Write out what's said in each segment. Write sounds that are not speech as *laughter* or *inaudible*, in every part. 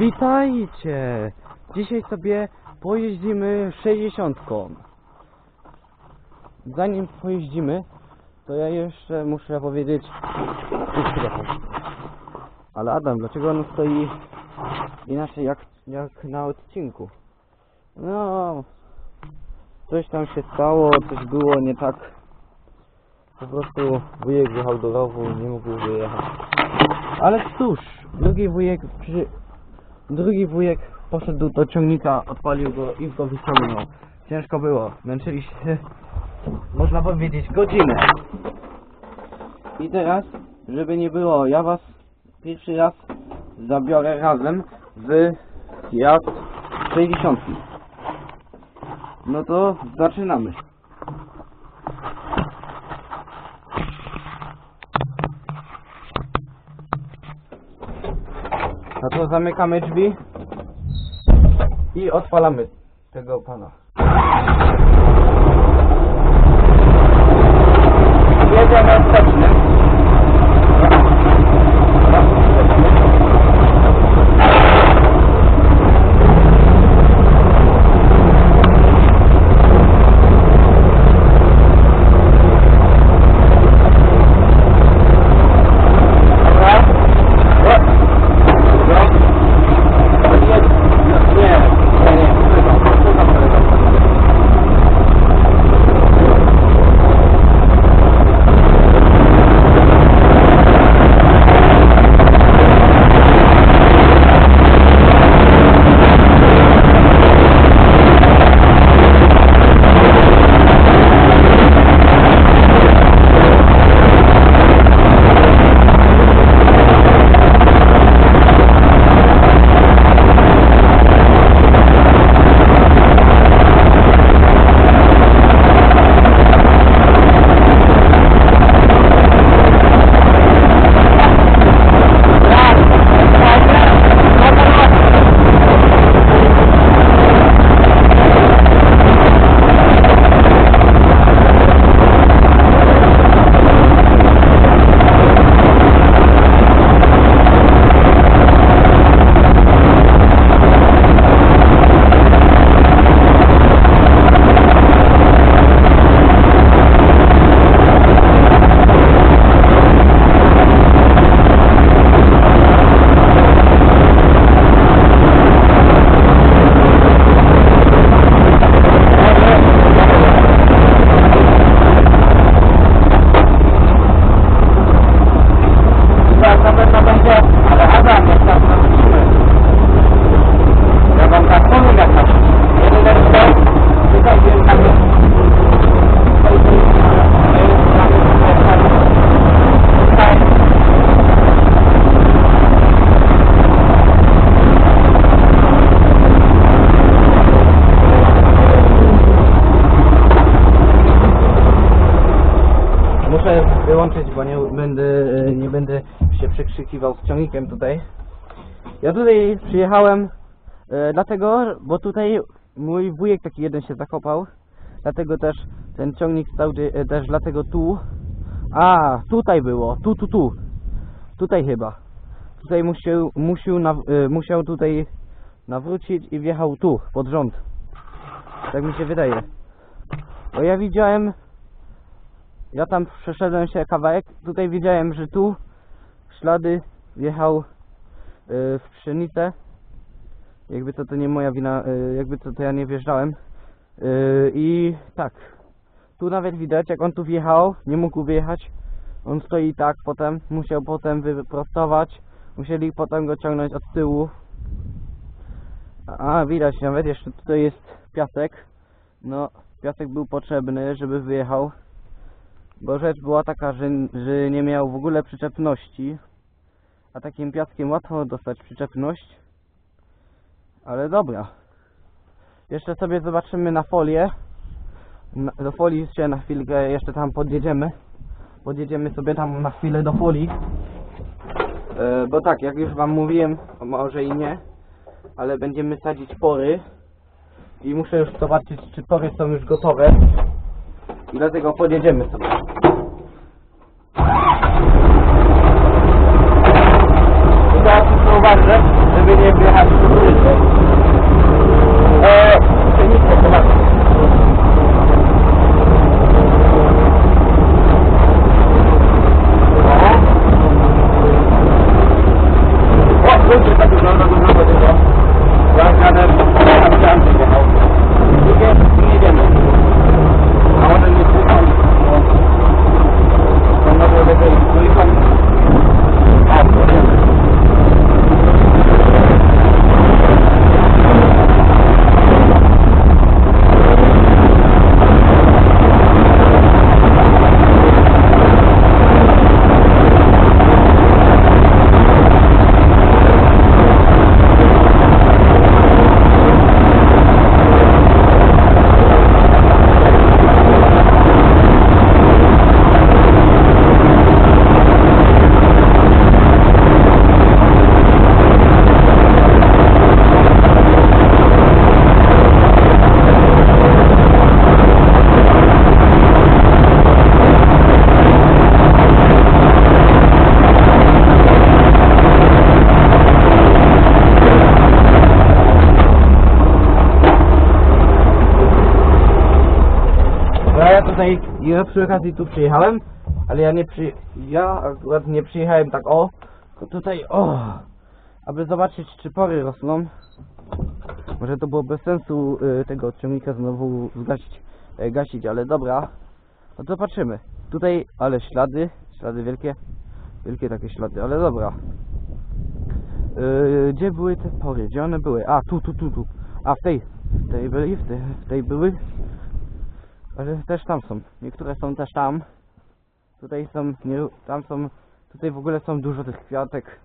Witajcie! Dzisiaj sobie pojeździmy 60. Zanim pojeździmy, to ja jeszcze muszę powiedzieć. Ale Adam, dlaczego on stoi inaczej jak, jak na odcinku? No, coś tam się stało, coś było nie tak. Po prostu wujek wjechał do rowu i nie mógł wyjechać. Ale cóż, drugi wujek przy... Drugi wujek poszedł do ciągnika, odpalił go i go wyciągnął. Ciężko było, męczyli się, *laughs* można powiedzieć, godzinę. I teraz, żeby nie było, ja was pierwszy raz zabiorę razem w jazd 60. No to zaczynamy. No to zamykamy drzwi i odpalamy tego pana. Muszę wyłączyć, bo nie będę, e, nie będę się przekrzykiwał z ciągnikiem tutaj. Ja tutaj przyjechałem e, dlatego, bo tutaj mój wujek taki jeden się zakopał. Dlatego też ten ciągnik stał e, też dlatego tu. A, tutaj było, tu, tu, tu. Tutaj chyba. Tutaj musiał, musiał, e, musiał tutaj nawrócić i wjechał tu, pod rząd. Tak mi się wydaje. Bo ja widziałem ja tam przeszedłem się kawałek, tutaj widziałem, że tu ślady wjechał y, w pszenicę. Jakby to to nie moja wina, y, jakby to to ja nie wjeżdżałem. Y, I tak, tu nawet widać jak on tu wjechał, nie mógł wyjechać. On stoi tak potem, musiał potem wyprostować, musieli potem go ciągnąć od tyłu. A widać nawet jeszcze tutaj jest piasek. No, piasek był potrzebny, żeby wyjechał bo rzecz była taka, że, że nie miał w ogóle przyczepności, a takim piaskiem łatwo dostać przyczepność, ale dobra. Jeszcze sobie zobaczymy na folię, na, do folii się na chwilkę jeszcze tam podjedziemy, podjedziemy sobie tam na chwilę do folii, e, bo tak, jak już wam mówiłem, może i nie, ale będziemy sadzić pory i muszę już zobaczyć, czy pory są już gotowe. Dlatego podjedziemy sobie. I teraz tylko uważać, żeby nie wjechać I ja przy okazji tu przyjechałem, ale ja nie przy... Ja akurat nie przyjechałem tak o, tylko tutaj o, aby zobaczyć czy pory rosną. Może to było bez sensu y, tego odciągnika znowu zgasić, e, gasić, ale dobra. No to patrzymy. Tutaj, ale ślady, ślady wielkie, wielkie takie ślady, ale dobra. Yy, gdzie były te pory? Gdzie one były? A, tu, tu, tu, tu. A, w tej, w tej byli, w tej, w tej były. Ale też tam są. Niektóre są też tam. Tutaj są, nie, tam są, tutaj w ogóle są dużo tych kwiatek.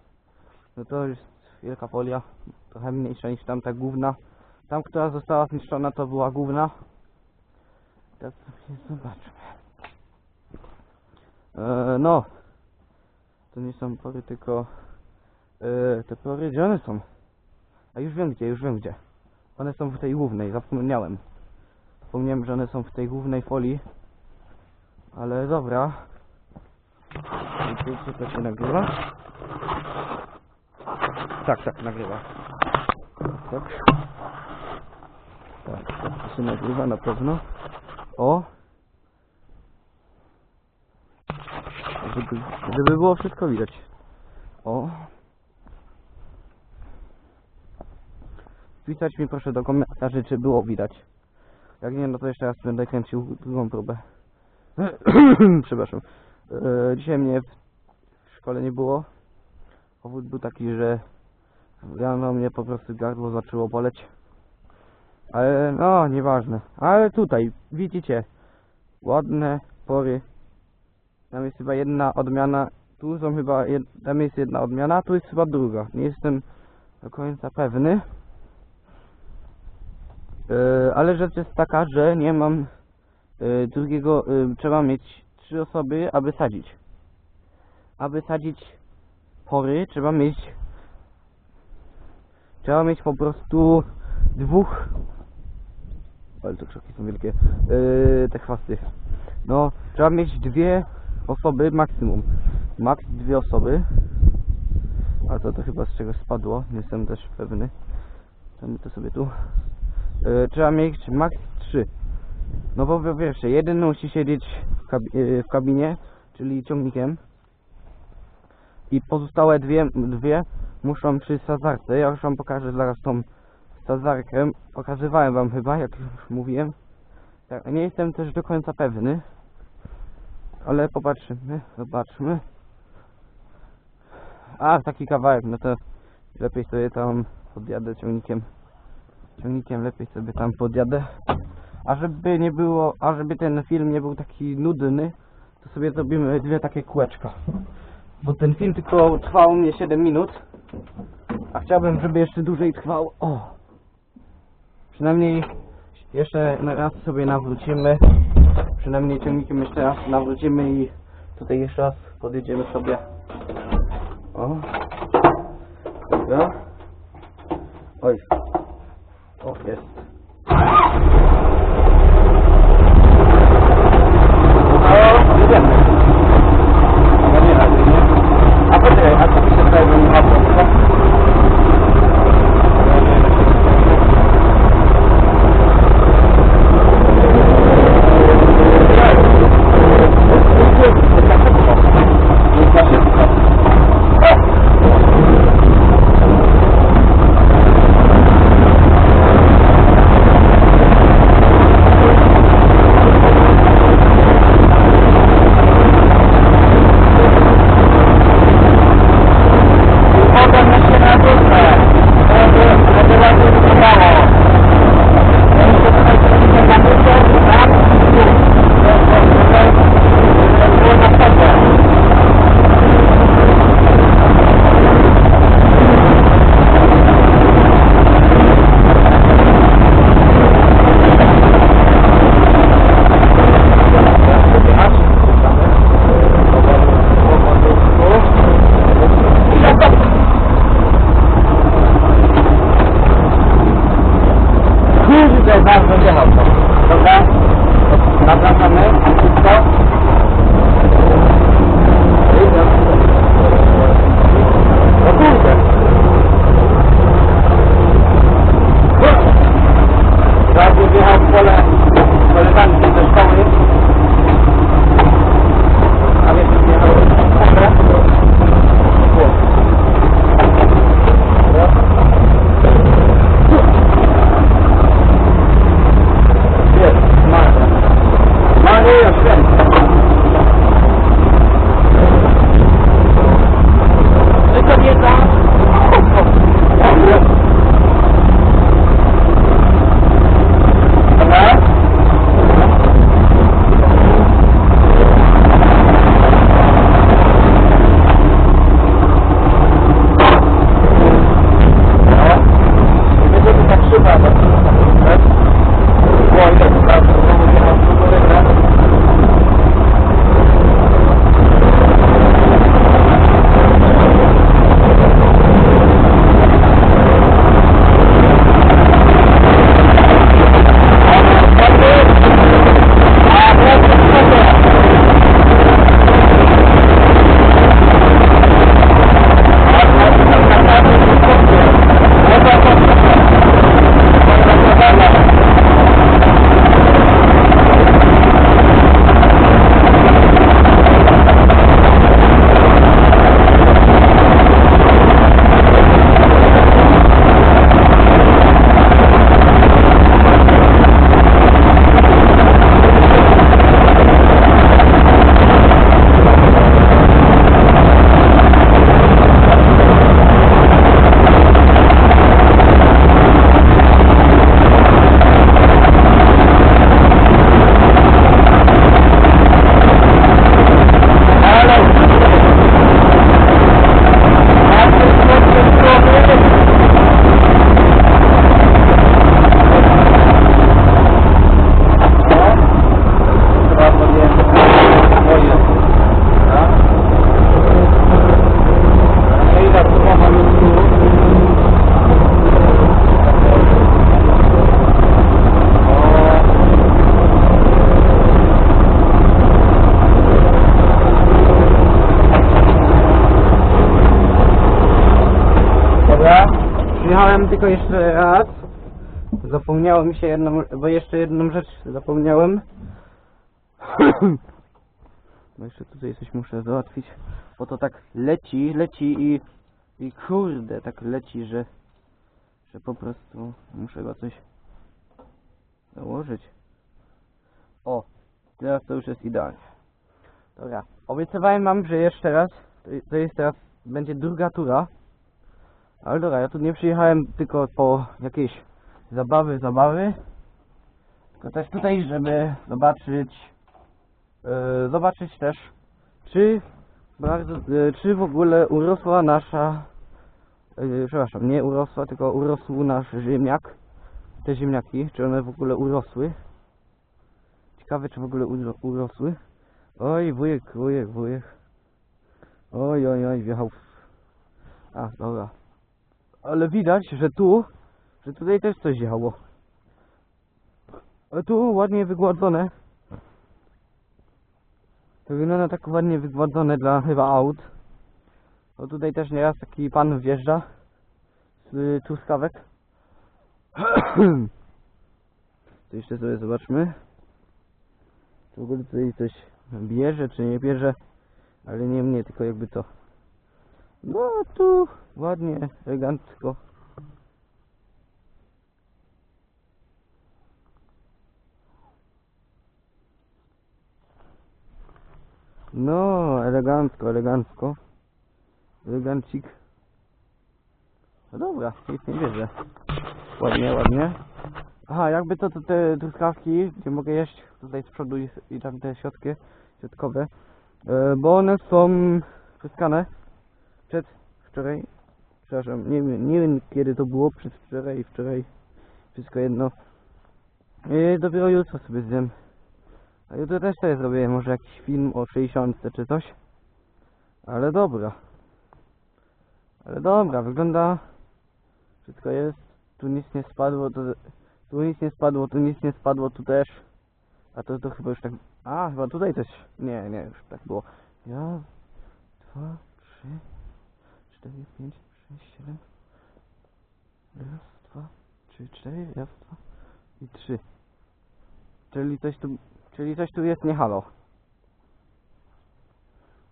No to jest wielka folia. Trochę mniejsza niż tamta główna. Tam, która została zniszczona, to była główna. Tak sobie zobaczmy. E, no. To nie są pory, tylko e, te pory, gdzie one są? A już wiem gdzie, już wiem gdzie. One są w tej głównej, zapomniałem. Zapomniałem, że one są w tej głównej folii. Ale dobra. Czy to się nagrywa? Tak, tak, nagrywa. Tak. Tak, tak, to się nagrywa na pewno. O! Żeby, żeby było wszystko widać. O! Pisać mi proszę do komentarzy, czy było widać. Jak nie, no to jeszcze raz będę kręcił drugą próbę. *clears throat* Przepraszam. E, dzisiaj mnie w szkole nie było. Powód był taki, że rano mnie po prostu gardło zaczęło boleć. Ale no, nieważne. Ale tutaj, widzicie, ładne pory. Tam jest chyba jedna odmiana. Tu są chyba, jed, tam jest jedna odmiana, tu jest chyba druga. Nie jestem do końca pewny. E, ale rzecz jest taka, że nie mam e, drugiego, e, trzeba mieć trzy osoby, aby sadzić. Aby sadzić pory, trzeba mieć trzeba mieć po prostu dwóch. Ale to krzaki są wielkie. Te chwasty. No, trzeba mieć dwie osoby maksimum. Max dwie osoby. A to to chyba z czegoś spadło, nie jestem też pewny. Damy to sobie tu trzeba mieć max 3 no bo po pierwsze jeden musi siedzieć w, e, w kabinie czyli ciągnikiem. I pozostałe dwie, dwie muszą przy sadzarce ja już wam pokażę zaraz tą sadzarkę pokazywałem wam chyba jak już mówiłem. Tak, nie jestem też do końca pewny ale popatrzymy zobaczmy. A taki kawałek no to lepiej sobie tam podjadę ciągnikiem ciągnikiem lepiej sobie tam podjadę. A żeby nie było, a żeby ten film nie był taki nudny to sobie zrobimy dwie takie kółeczka. Bo ten film tylko trwał mnie 7 minut a chciałbym, żeby jeszcze dłużej trwał. O! Przynajmniej jeszcze raz sobie nawrócimy. Przynajmniej ciągnikiem jeszcze raz nawrócimy i tutaj jeszcze raz podjedziemy sobie. O! Dobra. Oj o jest tylko jeszcze raz. Zapomniało mi się jedną, bo jeszcze jedną rzecz zapomniałem. *clears throat* Bo jeszcze tutaj coś muszę załatwić. Bo to tak leci, leci i, i kurde, tak leci, że, że po prostu muszę go coś założyć. O, teraz to już jest idealnie. Dobra, obiecywałem wam, że jeszcze raz, to jest teraz, będzie druga tura. Ale dobra, ja tu nie przyjechałem tylko po jakieś zabawy, zabawy. Tylko też tutaj, żeby zobaczyć, e, zobaczyć też, czy bardzo, e, czy w ogóle urosła nasza, e, przepraszam, nie urosła, tylko urosł nasz ziemniak, te ziemniaki, czy one w ogóle urosły. Ciekawe, czy w ogóle uro, urosły. Oj, wujek, wujek, wujek. Oj, oj, oj, wjechał. A, dobra. Ale widać, że tu, że tutaj też coś działo. A tu ładnie wygładzone. To wygląda tak ładnie wygładzone dla chyba aut. Bo tutaj też nieraz taki pan wjeżdża z y, truskawek. *clears throat* To jeszcze sobie zobaczmy. W ogóle tutaj coś bierze, czy nie bierze. Ale nie mnie, tylko jakby to. No tu ładnie, elegancko. No, elegancko, elegancko. Elegancik. No dobra, nic nie bierze. Ładnie, ładnie. Aha, jakby to, to te truskawki, gdzie mogę jeść tutaj z przodu i, tam te środki, środkowe, e, bo one są pryskane przed wczoraj, przepraszam, nie wiem, nie wiem kiedy to było, przed wczoraj i wczoraj, wszystko jedno. I dopiero jutro sobie zjem. A jutro też sobie zrobię może jakiś film o 60 czy coś. Ale dobra. Ale dobra, wygląda... Wszystko jest. Tu nic nie spadło, to... Tu nic nie spadło, tu nic nie spadło, tu też. A to, to chyba już tak... A, chyba tutaj też... Nie, nie, już tak było. Ja... Dwa, trzy... Cztery, pięć, sześć, siedem... Raz, dwa, trzy, cztery, raz, dwa i trzy. Czyli coś tu... Czyli coś tu jest nie halo.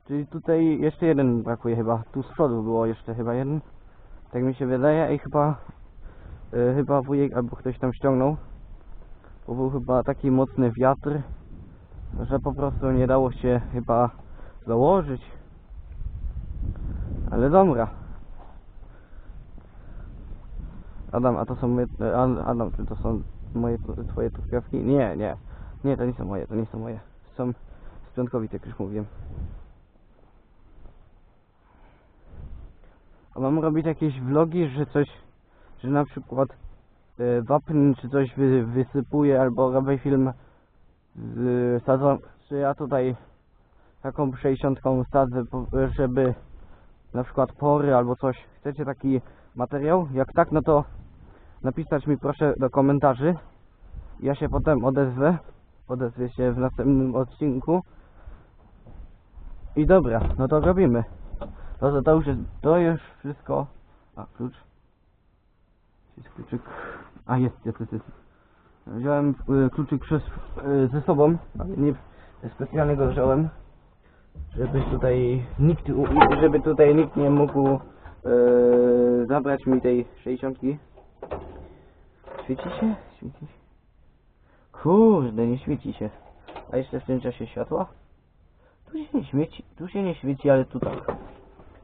Czyli tutaj jeszcze jeden brakuje chyba. Tu z przodu było jeszcze chyba jeden. Tak mi się wydaje i chyba e, chyba wujek albo ktoś tam ściągnął. Bo był chyba taki mocny wiatr, że po prostu nie dało się chyba założyć. Ale dobra. Adam, a to są moje... e, Ad- Adam, czy to są moje, twoje truskawki? Nie, nie. Nie, to nie są moje, to nie są moje. Są z jak już mówiłem. A mam robić jakieś vlogi, że coś, że na przykład e, wapń czy coś wy, wysypuję, albo robię film z sadzą, czy ja tutaj taką 60 sadzę, żeby na przykład pory albo coś. Chcecie taki materiał? Jak tak, no to napisać mi proszę do komentarzy. Ja się potem odezwę. Odezwę się w następnym odcinku. I dobra, no to robimy. No to, to już jest, to już wszystko. A, klucz. Jest kluczyk. A, jest, jest, jest. jest. Wziąłem y, kluczyk przez, y, ze sobą, nie specjalnie go wziąłem. Żeby tutaj nikt, żeby tutaj nikt nie mógł y, zabrać mi tej 60. Świeci się? Świeci się. Kurde, nie świeci się. A jeszcze w tym czasie światła? Tu się nie świeci, tu się nie świeci, ale tu tak.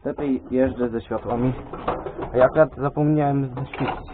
Lepiej jeżdżę ze światłami. A ja akurat zapomniałem zaświecić.